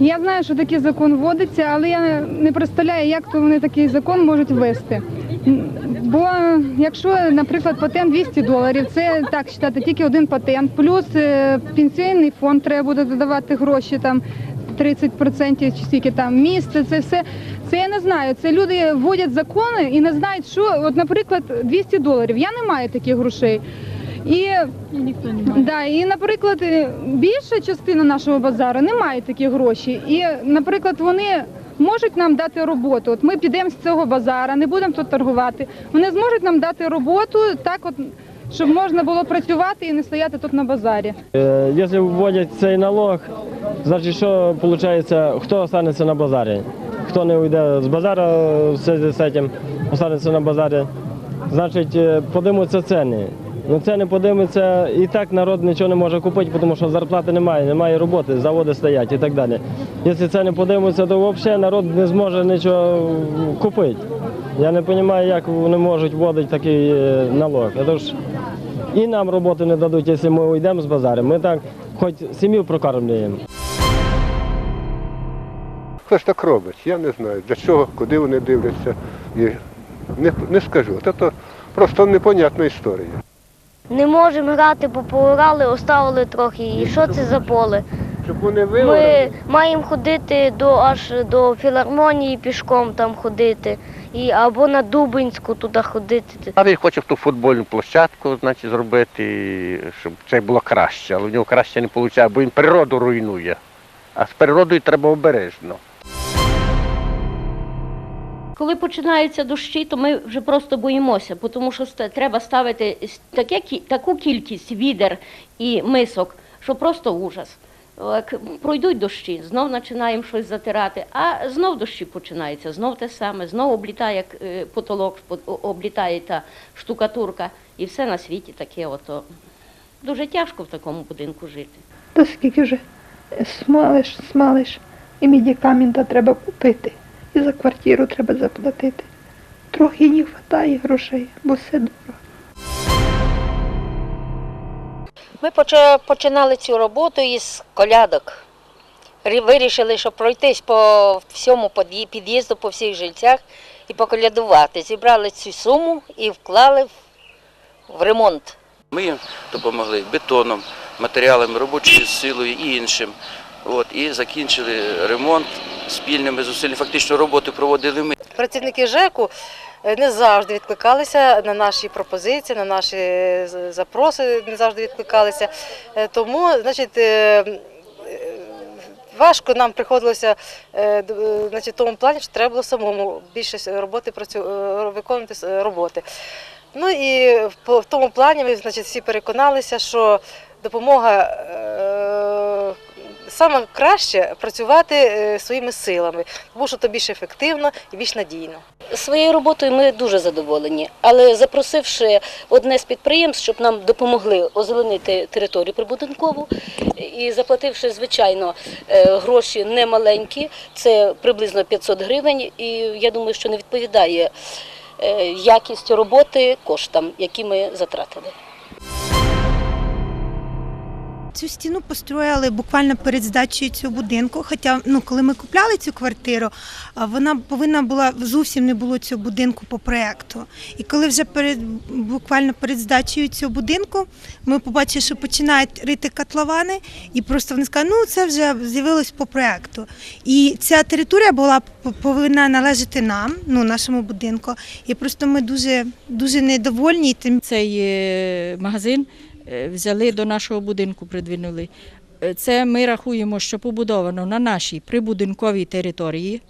Я знаю, що такий закон вводиться, але я не представляю, як то вони такий закон можуть ввести. Бо якщо, наприклад, патент 200 доларів, це так вважати, тільки один патент, плюс е, пенсійний фонд треба буде додавати гроші там 30% чи скільки там місце, це все. Це я не знаю. Це люди вводять закони і не знають, що, от, наприклад, 200 доларів. Я не маю таких грошей. І Да, і, наприклад, е, більша частина нашого базару не має такі гроші. І, наприклад, вони можуть нам дати роботу. От ми підемо з цього базара, не будемо тут торгувати. Вони зможуть нам дати роботу так, от, щоб можна було працювати і не стояти тут на базарі. Е, Якщо вводять цей налог, значить що виходить, хто останеться на базарі? Хто не уйде з базару з цим, останеться на базарі, значить е, подимуться ціни. Ну це не подимиться, і так народ нічого не може купити, тому що зарплати немає, немає роботи, заводи стоять і так далі. Якщо це не подимуться, то взагалі народ не зможе нічого купити. Я не розумію, як вони можуть вводити такий е, налог. Це ж і нам роботи не дадуть, якщо ми уйдемо з базару. Ми так хоч сім'ю прокормлюємо. Хтось так робить, я не знаю, для чого, куди вони дивляться. І не, не скажу. Це просто непонятна історія. Не можемо грати, бо поорали, оставили трохи. І що це за поле? Щоб вони Ми маємо ходити до аж до філармонії пішком там ходити, і або на Дубинську туди ходити. А він хоче ту футбольну площадку значить, зробити, щоб це було краще, але в нього краще не виходить, бо він природу руйнує. А з природою треба обережно. Коли починаються дощі, то ми вже просто боїмося, тому що треба ставити таке, таку кількість відер і мисок, що просто ужас. Як пройдуть дощі, знов починаємо щось затирати, а знов дощі починаються, знов те саме, знов облітає е, потолок, облітає та штукатурка, і все на світі таке. Ото. Дуже тяжко в такому будинку жити. Та скільки вже смалиш, смалиш, і медикамента треба купити, і за квартиру треба заплатити. Трохи не вистачає грошей, бо все дорого. Ми починали цю роботу із колядок. Вирішили, що пройтись по всьому під'їзду, по всіх жильцях і поколядувати. Зібрали цю суму і вклали в, ремонт. Ми їм допомогли бетоном, матеріалами, робочою силою і іншим. От, і закінчили ремонт спільними зусиллями. Фактично роботу проводили ми. Працівники ЖЕКу е, не завжди відкликалися на наші пропозиції, на наші запроси, не завжди відкликалися. Е, Тому, значить, е, е, важко нам приходилося е, е, значить, в тому плані, що треба було самому більше роботи е, виконувати роботи. Ну і в тому плані ми значить, всі переконалися, що допомога е, саме краще працювати е, своїми силами, тому що то більш ефективно і більш надійно. Своєю роботою ми дуже задоволені, але запросивши одне з підприємств, щоб нам допомогли озеленити територію прибудинкову і заплативши, звичайно, е, гроші немаленькі, це приблизно 500 гривень, і я думаю, що не відповідає е, якість роботи коштам, які ми затратили. Цю стіну построїли буквально перед здачею цього будинку. Хоча, ну, коли ми купляли цю квартиру, вона повинна була зовсім не було цього будинку по проекту. І коли вже перед буквально перед здачею цього будинку, ми побачили, що починають рити котловани, і просто вони сказали, ну це вже з'явилось по проекту. І ця територія була повинна належати нам, ну нашому будинку. І просто ми дуже дуже недовольні. Цей е, магазин взяли до нашого будинку, придвинули. Е, Це ми рахуємо, що побудовано на нашій прибудинковій території.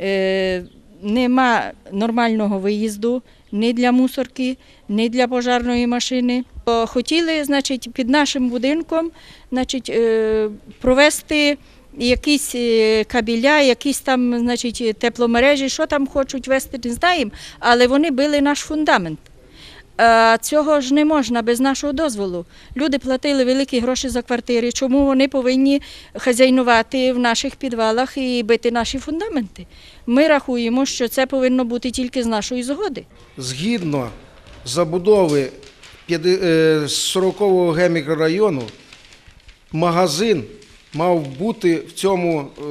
Е, Нема нормального виїзду ні для мусорки, ні для пожарної машини. Хотіли, значить, під нашим будинком значить, е, провести якісь е, кабеля, якісь там, значить, тепломережі, що там хочуть вести, не знаємо, але вони били наш фундамент. А цього ж не можна без нашого дозволу. Люди платили великі гроші за квартири. Чому вони повинні хазяйнувати в наших підвалах і бити наші фундаменти? Ми рахуємо, що це повинно бути тільки з нашої згоди. Згідно забудови 40-го Г мікрорайону, магазин мав бути в цьому е,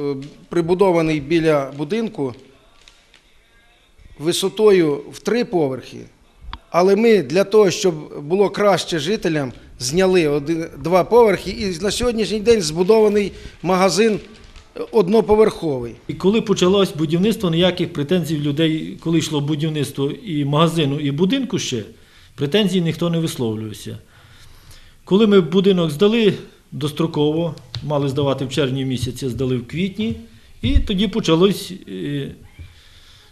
прибудований біля будинку висотою в три поверхи. Але ми для того, щоб було краще жителям, зняли один, два поверхи, і на сьогоднішній день збудований магазин е, одноповерховий. І коли почалось будівництво, ніяких претензій людей, коли йшло будівництво і магазину, і будинку ще, претензій ніхто не висловлювався. Коли ми будинок здали достроково, мали здавати в червні місяці, здали в квітні, і тоді почалось е,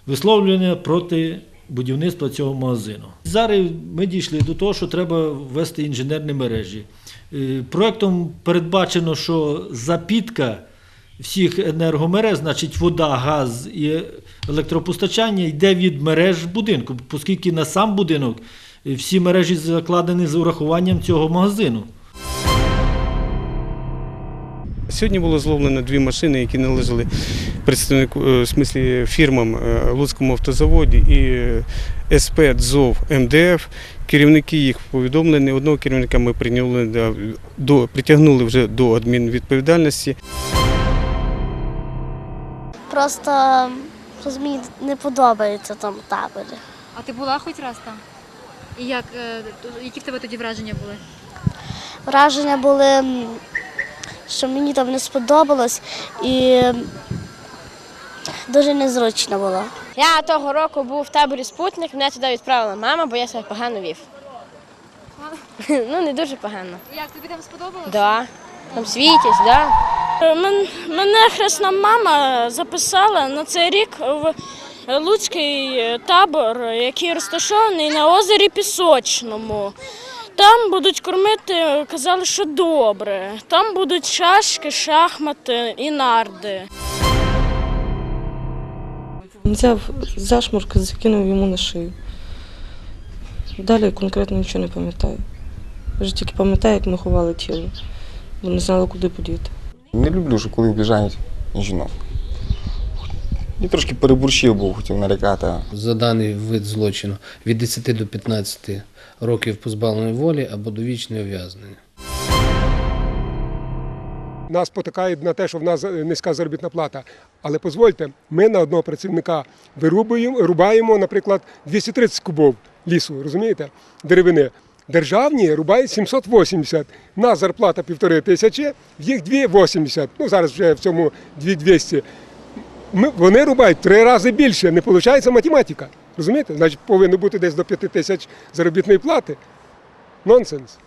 висловлювання проти будівництва цього магазину. Зараз ми дійшли до того, що треба ввести інженерні мережі. Е, Проектом передбачено, що запітка всіх енергомереж, значить вода, газ і електропостачання йде від мереж будинку, оскільки на сам будинок е, всі мережі закладені з урахуванням цього магазину. Сьогодні було зловлено дві машини, які належали представнику е, в смислі фірмам е, Луцькому автозаводі і е, СП ДЗОВ МДФ. Керівники їх повідомлені. Одного керівника ми прийняли до, до притягнули вже до адмінвідповідальності. Просто мені не подобається в тому таборі. А ти була хоч раз там? І як, які в тебе тоді враження були? Враження були, що мені там не сподобалось і дуже незручно було. Я того року був в таборі спутник, мене туди відправила мама, бо я себе погано вів. Ну, не дуже погано. Як тобі там сподобалось? Да. Там світять, да. Мене хресна мама записала на цей рік в Луцький табор, який розташований на озері Пісочному. Там будуть кормити, казали, що добре. Там будуть шашки, шахмати і нарди. Взяв зашморк, закинув йому на шию. Далі конкретно нічого не пам'ятаю. Вже тільки пам'ятаю, як ми ховали тіло, бо не знали, куди подіти. Не люблю, що коли обіжають жінок. Я трошки переборщив був, хотів нарікати. За даний вид злочину від 10 до 15 років позбавлення волі або довічне ув'язнення. Нас потикають на те, що в нас низька заробітна плата. Але дозвольте, ми на одного працівника вирубуємо, рубаємо, наприклад, 230 кубов лісу, розумієте, деревини. Державні рубають 780. У нас зарплата півтори тисячі, в їх 2,80. Ну зараз вже в цьому 2,200. Ми, вони рубають три рази більше, не виходить математика. Розумієте? Значить, повинно бути десь до 5 тисяч заробітної плати. Нонсенс.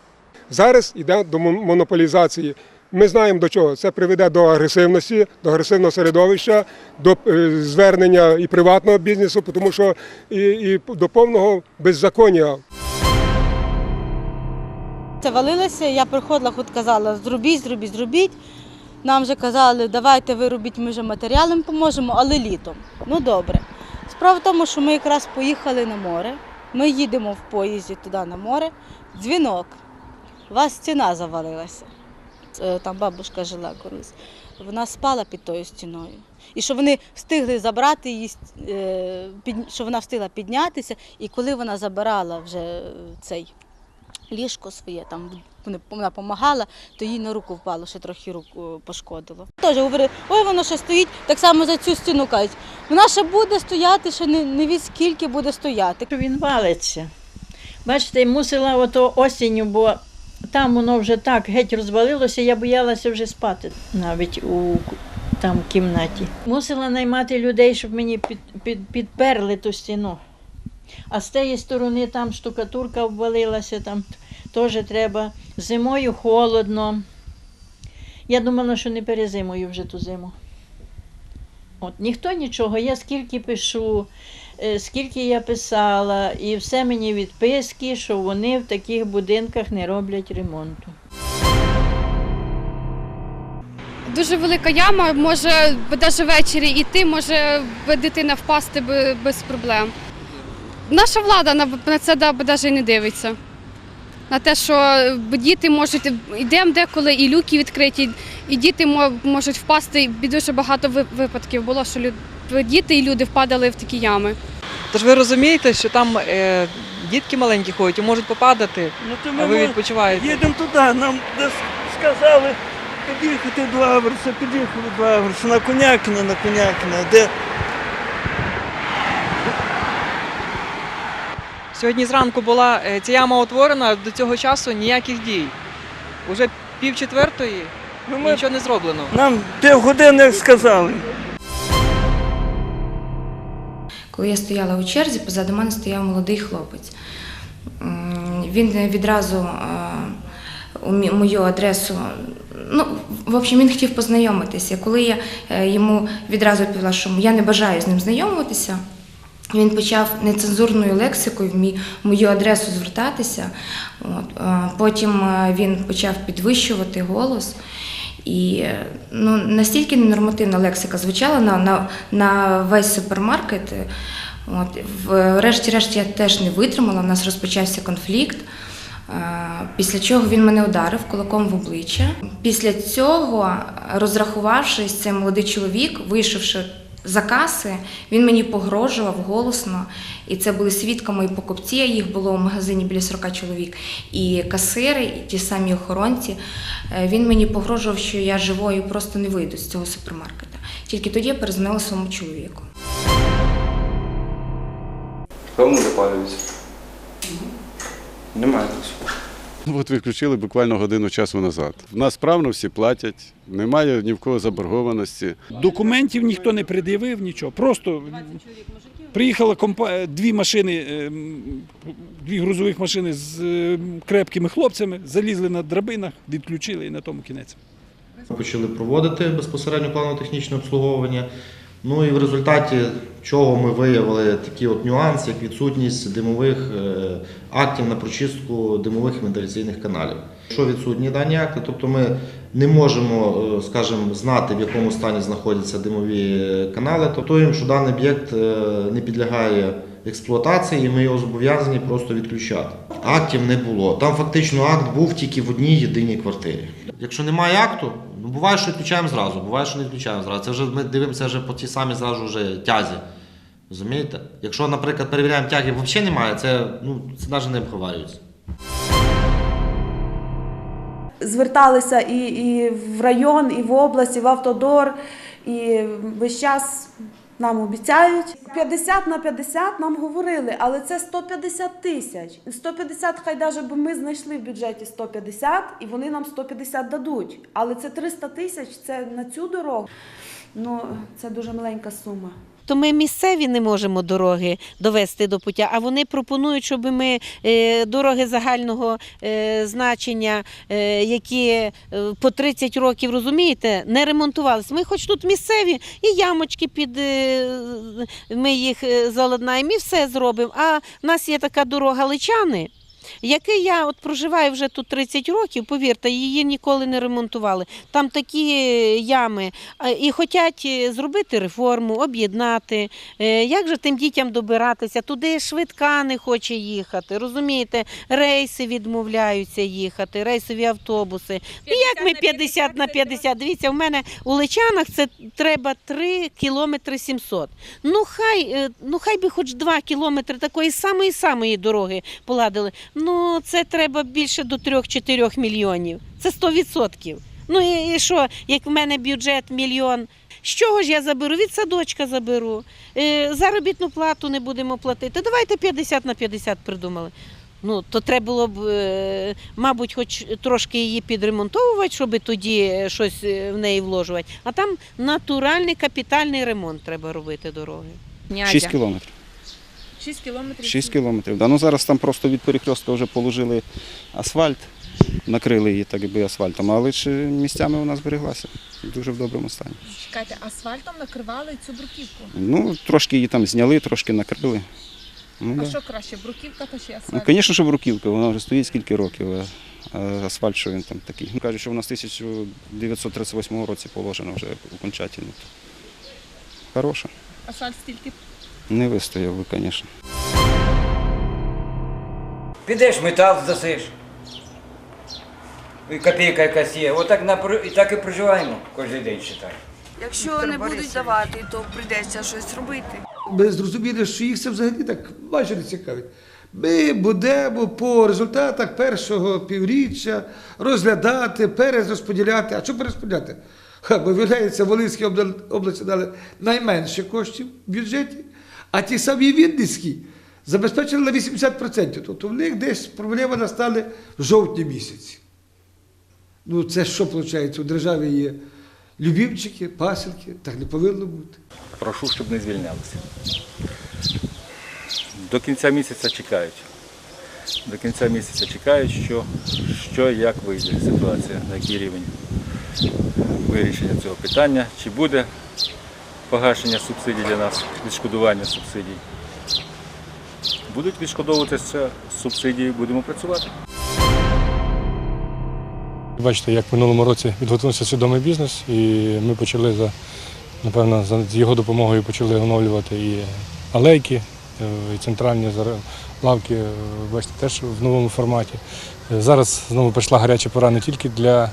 Зараз йде до монополізації. Ми знаємо до чого. Це приведе до агресивності, до агресивного середовища, до е, звернення і приватного бізнесу, тому що і, і до повного беззаконня. Це валилося, я приходила, хоч казала, зробіть, зробіть, зробіть. Нам вже казали, давайте ви робіть, ми вже матеріалом поможемо, але літом. Ну добре. Справа в тому, що ми якраз поїхали на море. Ми їдемо в поїзді туди на море. Дзвінок. У вас стіна завалилася. Е, Там бабушка жила колись. Вона спала під тою стіною. І що вони встигли забрати її, е, що вона встигла піднятися, і коли вона забирала вже е, цей ліжко своє, там вона допомагала, то їй на руку впало, ще трохи руку пошкодило. Теж говорили, ой, воно ще стоїть, так само за цю стіну кажуть. Вона ще буде стояти, ще не, не від скільки буде стояти. Він валиться. Бачите, мусила ото осінню, бо там воно вже так геть розвалилося, я боялася вже спати навіть у там кімнаті. Мусила наймати людей, щоб мені під, під, підперли ту стіну. А з тієї сторони там штукатурка обвалилася, там теж треба. Зимою холодно. Я думала, що не перезимую вже ту зиму. От ніхто нічого. Я скільки пишу, е, скільки я писала, і все мені відписки, що вони в таких будинках не роблять ремонту. Дуже велика яма, може навіть ввечері йти, може дитина впасти без проблем. Наша влада на, це навіть не дивиться. На те, що діти можуть, йдемо деколи, і люки відкриті, і діти можуть впасти. І дуже багато випадків було, що діти і люди впадали в такі ями. Тож ви розумієте, що там е, дітки маленькі ходять і можуть попадати, Ну, то а ви відпочиваєте. Їдемо туди, нам десь сказали, Під'їхати до Аверса, під'їхали до Аверса, на Конякіна, на Конякіна, де Сьогодні зранку була е, ця яма утворена, до цього часу ніяких дій. Уже пів четвертої ми- нічого не зроблено. нам півгодини сказали. Коли я стояла у черзі, позаду мене стояв молодий хлопець. Він відразу е, у мою адресу. Ну, в общем, він хотів познайомитися. Коли я е, йому відразу відповіла, що я не бажаю з ним знайомитися, він почав нецензурною лексикою в мою адресу звертатися. От. Потім е, він почав підвищувати голос. І е, ну, настільки ненормативна лексика звучала на, на, на весь супермаркет. От, врешті-решт я теж не витримала, у нас розпочався конфлікт. Після чого він мене ударив кулаком в обличчя. Після цього, розрахувавшись, цей молодий чоловік, вийшовши за каси, він мені погрожував голосно. І це були свідками і покупці, а їх було у магазині біля 40 чоловік, і касири, і ті самі охоронці. Е, Він мені погрожував, що я живою просто не вийду з цього супермаркета. Тільки тоді я перезвонила своєму чоловіку. Певно запалюється. Немає. От відключили буквально годину часу назад. В нас справно всі платять, немає ні в кого заборгованості. Документів ніхто не пред'явив, нічого. Просто приїхала компа- дві машини, ем, дві грузових машини з ем, крепкими хлопцями, залізли на драбинах, відключили і на тому кінець. Почали проводити безпосередньо планово-технічне обслуговування. Ну і в результаті чого ми виявили такі от нюанси, як відсутність димових е, актів на прочистку димових вентиляційних каналів. Якщо відсутні дані акти, тобто ми не можемо, е, скажімо, знати, в якому стані знаходяться димові е, канали, тобто що даний об'єкт не підлягає експлуатації, і ми його зобов'язані просто відключати. Актів не було. Там фактично акт був тільки в одній єдиній квартирі. Якщо немає акту, ну буває, що відключаємо зразу, буває, що не відключаємо зразу. Це вже ми дивимося вже по тій самій зразу вже тязі. Розумієте? Якщо, наприклад, перевіряємо тяги, взагалі немає, це, ну, це навіть не обговорюється. зверталися і, і в район, і в область, і в автодор, і весь час нам обіцяють. 50 на 50 нам говорили, але це 150 тисяч. 150 хай даже би ми знайшли в бюджеті 150, і вони нам 150 дадуть. Але це 300 тисяч, це на цю дорогу. Ну, це дуже маленька сума. То ми місцеві не можемо дороги довести до пуття, а вони пропонують, щоб ми е, дороги загального е, значення, е, які по 30 років розумієте, не ремонтувалися. Ми хоч тут місцеві і ямочки під ми їх заладнаємо і все зробимо. А в нас є така дорога Личани. Який я от проживаю вже тут 30 років, повірте, її ніколи не ремонтували. Там такі е, ями. І хочуть зробити реформу, об'єднати. Е, Як же тим дітям добиратися? Туди швидка не хоче їхати. Розумієте, рейси відмовляються їхати, рейсові автобуси. І як ми 50 на 50? Дивіться, у мене у Личанах це треба 3 кілометри 700. Ну хай, е, ну хай би хоч 2 кілометри такої самої самої дороги поладили. Ну це треба більше до 3-4 мільйонів. Це 100%. Ну і, і що, як в мене бюджет мільйон. З чого ж я заберу? Від садочка заберу. Е, заробітну плату не будемо платити. Давайте 50 на 50 придумали. Ну, то треба було б, е, мабуть, хоч трошки її підремонтовувати, щоб тоді щось е, в неї вложувати. А там натуральний капітальний ремонт треба робити дороги. 6 кілометрів. 6 кілометрів. 6 кілометрів. Да, ну зараз там просто від перекрестка вже положили асфальт, накрили її так якби асфальтом, але ж місцями вона збереглася дуже в доброму стані. Чекайте, асфальтом накривали цю бруківку. Ну, трошки її там зняли, трошки накрили. Ну, А да. що краще, бруківка та чи Ну, звісно, що бруківка, вона вже стоїть скільки років, а- а асфальт, що він там такий. Ну, Кажуть, що вона з 1938 році положена вже окончательно. Хороша. Асфальт стільки Не вистояв би, звісно. Підеш метал здасиш. І копійка якась є. Отак і так і проживаємо кожен день читаю. Якщо не будуть давати, то прийдеться щось робити. Ви зрозуміли, що їх це взагалі так майже не цікавить. Ми будемо по результатах першого півріччя розглядати, перерозподіляти. А що перерозподіляти? Ха, бо виявляється, Волинській області дали найменше коштів в бюджеті, а ті самі Вінницькі забезпечили на 80%. Тобто в них десь проблема настали в жовтні місяці. Ну, це що виходить? У державі є любімчики, пасілки, так не повинно бути. Прошу, щоб не звільнялися. До кінця місяця чекають. До кінця місяця чекають, що, що як вийде ситуація, на який рівень вирішення цього питання, чи буде погашення субсидій для нас, відшкодування субсидій. Будуть відшкодовуватися субсидії, будемо працювати. Бачите, як в минулому році відготувався свідомий бізнес, і ми почали за напевно за його допомогою почали оновлювати і алейки, е, і центральні лавки, е, бачите, теж в новому форматі. Е, Зараз знову прийшла гаряча пора не тільки для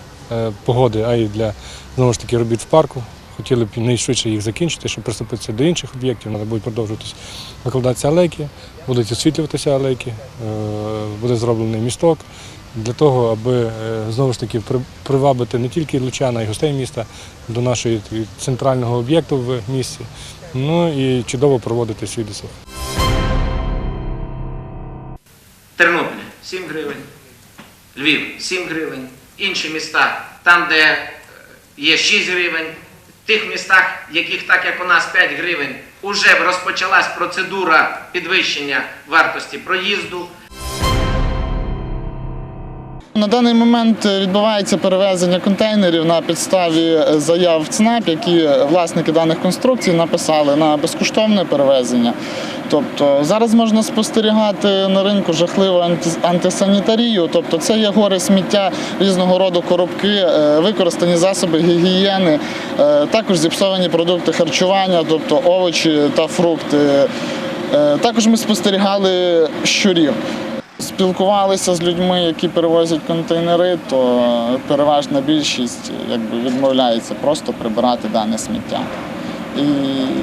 погоди, а й для знову ж таки робіт в парку. Хотіли б найшвидше їх закінчити, щоб приступитися до інших об'єктів. Треба будуть продовжуватися викладатися алейки, будуть освітлюватися алейки, е, буде зроблений місток для того, аби е, знову ж таки при- привабити не тільки лучана, й гостей міста до нашої такої центрального об'єкту в місті. Ну і чудово проводити свій досуг. Тернопіль 7 гривень, Львів 7 гривень, інші міста, там, де е, є 6 гривень, тих містах, яких так як у нас 5 гривень, уже розпочалась процедура підвищення вартості проїзду. На даний момент відбувається перевезення контейнерів на підставі заяв ЦНАП, які власники даних конструкцій написали на безкоштовне перевезення. Тобто зараз можна спостерігати на ринку жахливу анти- антисанітарію, тобто це є гори сміття різного роду коробки, е, використані засоби гігієни, е, також зіпсовані продукти харчування, тобто овочі та фрукти. Е, Також ми спостерігали щурів. Спілкувалися з людьми, які перевозять контейнери, то переважна більшість якби, відмовляється просто прибирати дане сміття. І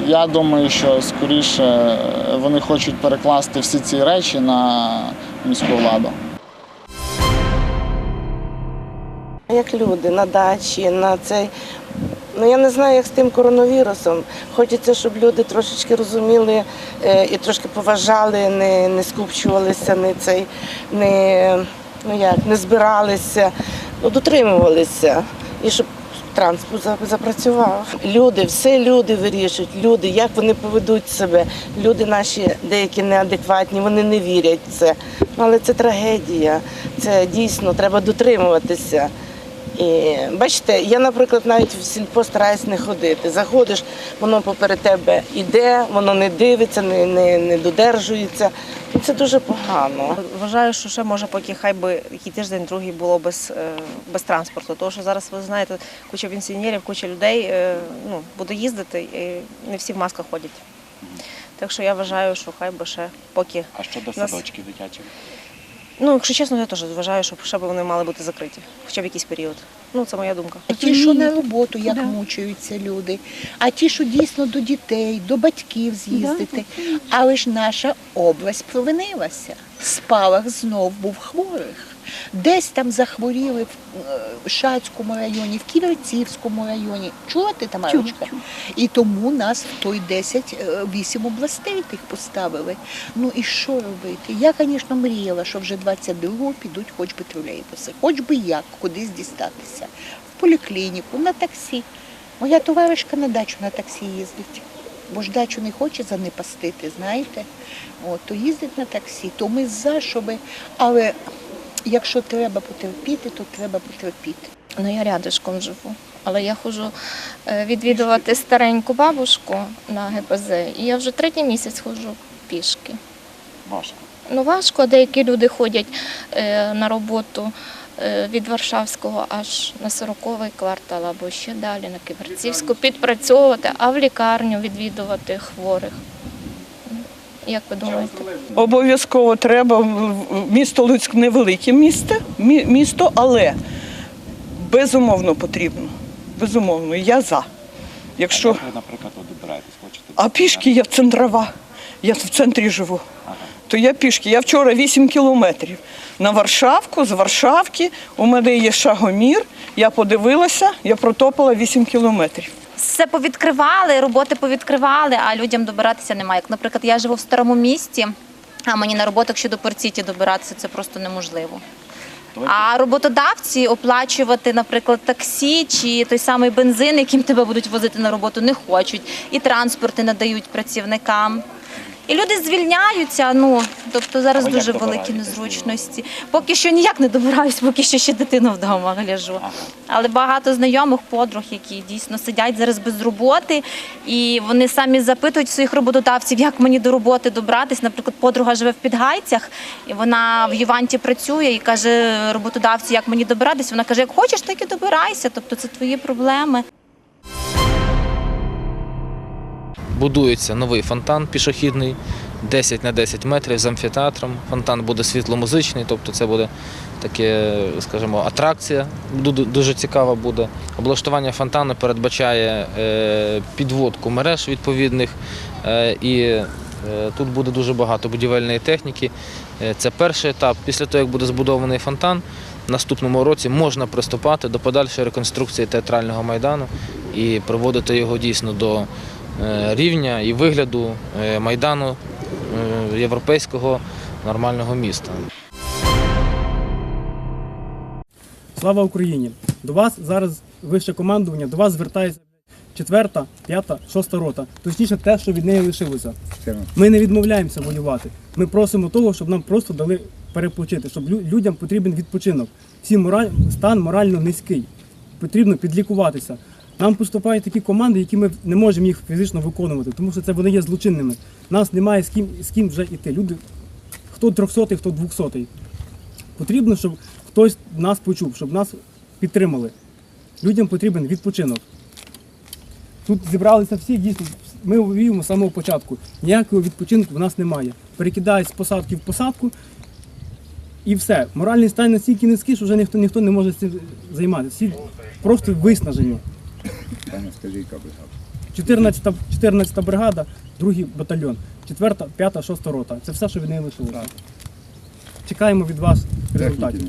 я думаю, що скоріше вони хочуть перекласти всі ці речі на міську владу. Як люди на дачі, на цей. Ну я не знаю, як з тим коронавірусом. Хочеться, щоб люди трошечки розуміли е, і трошки поважали, не, не скупчувалися, не цей, не, ну як, не збиралися, ну, дотримувалися. І щоб транспорт запрацював. Люди, все люди вирішують, люди, як вони поведуть себе. Люди наші деякі неадекватні, вони не вірять в це. Але це трагедія. Це дійсно треба дотримуватися. І бачите, я, наприклад, навіть в сільпо стараюсь не ходити. Заходиш, воно поперед тебе йде, воно не дивиться, не, не, не додержується. І це дуже погано. Вважаю, що ще може, поки хай би який тиждень другий було без, е, без транспорту. Тому що зараз ви знаєте, куча пенсіонерів, куча людей е, ну, буде їздити, і не всі в масках ходять. Так що я вважаю, що хай би ще поки. А щодо нас- садочків дитячих? Ну, якщо чесно, я теж вважаю, що ще б вони мали бути закриті, хоча б якийсь період. Ну, це моя думка. А ті, що на роботу, як мучаються люди, а ті, що дійсно до дітей, до батьків з'їздити. Але ж наша область провинилася. Спалах знов був хворих. Десь там захворіли в е, Шацькому районі, в Ківерцівському районі. Чула ти, Тамарочка? І тому нас в той 10, е, 8 областей тих поставили. Ну і що робити? Я, звісно, мріяла, що вже 22-го підуть хоч би тролейбуси, хоч би як, кудись дістатися. В поліклініку, на таксі. Моя товаришка на дачу на таксі їздить. Бо ж дачу не хоче занепастити, знаєте? От, то їздить на таксі, то ми за, щоби. Але якщо треба потерпіти, то треба потерпіти. Ну, я рядышком живу. Але я ходжу е, відвідувати стареньку бабушку на ГПЗ, і я вже третій місяць ходжу пішки. Важко. Ну важко, деякі люди ходять е, на роботу е, від Варшавського аж на 40-й квартал або ще далі, на Ківерцівську, підпрацьовувати, а в лікарню відвідувати хворих. Як ви думаєте? Обов'язково треба. Місто Луцьк невелике місто, місто, але безумовно потрібно. Безумовно, я за. Якщо Ви, наприклад, добираєтесь, хочете. а пішки я центрова, я в центрі живу. то я пішки. Я вчора 8 кілометрів на Варшавку, з Варшавки. У мене є шагомір. Я подивилася, я протопала 8 кілометрів. Все повідкривали, роботи повідкривали, а людям добиратися немає. Як, наприклад, я живу в старому місті, а мені на роботу, якщо до Порціті добиратися, це просто неможливо. А роботодавці оплачувати, наприклад, таксі чи той самий бензин, яким тебе будуть возити на роботу, не хочуть, і транспорти надають працівникам. І люди звільняються. Ну тобто зараз ви як дуже великі добираєтесь? незручності. Поки що ніяк не добираюсь, поки що ще дитину вдома гляжу. Але багато знайомих подруг, які дійсно сидять зараз без роботи, і вони самі запитують своїх роботодавців, як мені до роботи добратись. Наприклад, подруга живе в Підгайцях, і вона в Юванті працює і каже роботодавцю, як мені добиратись. Вона каже, як хочеш, так і добирайся. Тобто це твої проблеми. Будується новий фонтан пішохідний, 10 на 10 метрів з амфітеатром. Фонтан буде світломузичний, тобто це буде таке, скажімо, атракція. Дуже цікава буде. Облаштування фонтану передбачає е, підводку мереж відповідних е, і е, тут буде дуже багато будівельної техніки. Це перший етап. Після того, як буде збудований фонтан, в наступному році можна приступати до подальшої реконструкції театрального майдану і приводити його дійсно до рівня і вигляду е, майдану е, європейського нормального міста. Слава Україні! До вас зараз вище командування, до вас звертається четверта, п'ята, шоста рота. Точніше, те, що від неї лишилося. Ми не відмовляємося воювати. Ми просимо того, щоб нам просто дали перепочити, щоб людям потрібен відпочинок. Всі мораль... стан морально низький. Потрібно підлікуватися. Нам поступають такі команди, які ми не можемо їх фізично виконувати, тому що це вони є злочинними. Нас немає з ким, з ким вже йти. Люди, хто трьохсотий, хто двохсотий. Потрібно, щоб хтось нас почув, щоб нас підтримали. Людям потрібен відпочинок. Тут зібралися всі, дійсно, ми воюємо з самого початку. Ніякого відпочинку в нас немає. Перекидають з посадки в посадку і все. Моральний стан настільки низький, що вже ніхто, ніхто не може цим займатися. Всі просто виснажені. Скажи, яка бригада? 14, 14 бригада, другий батальйон, 4, 5, 6 рота. Це все, що від неї лишилося. Чекаємо від вас результатів.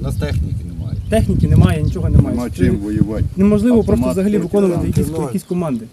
У нас техніки немає. Техніки немає, нічого немає. Нема чим воювати. Неможливо просто Автомат взагалі виконувати якісь, якісь команди.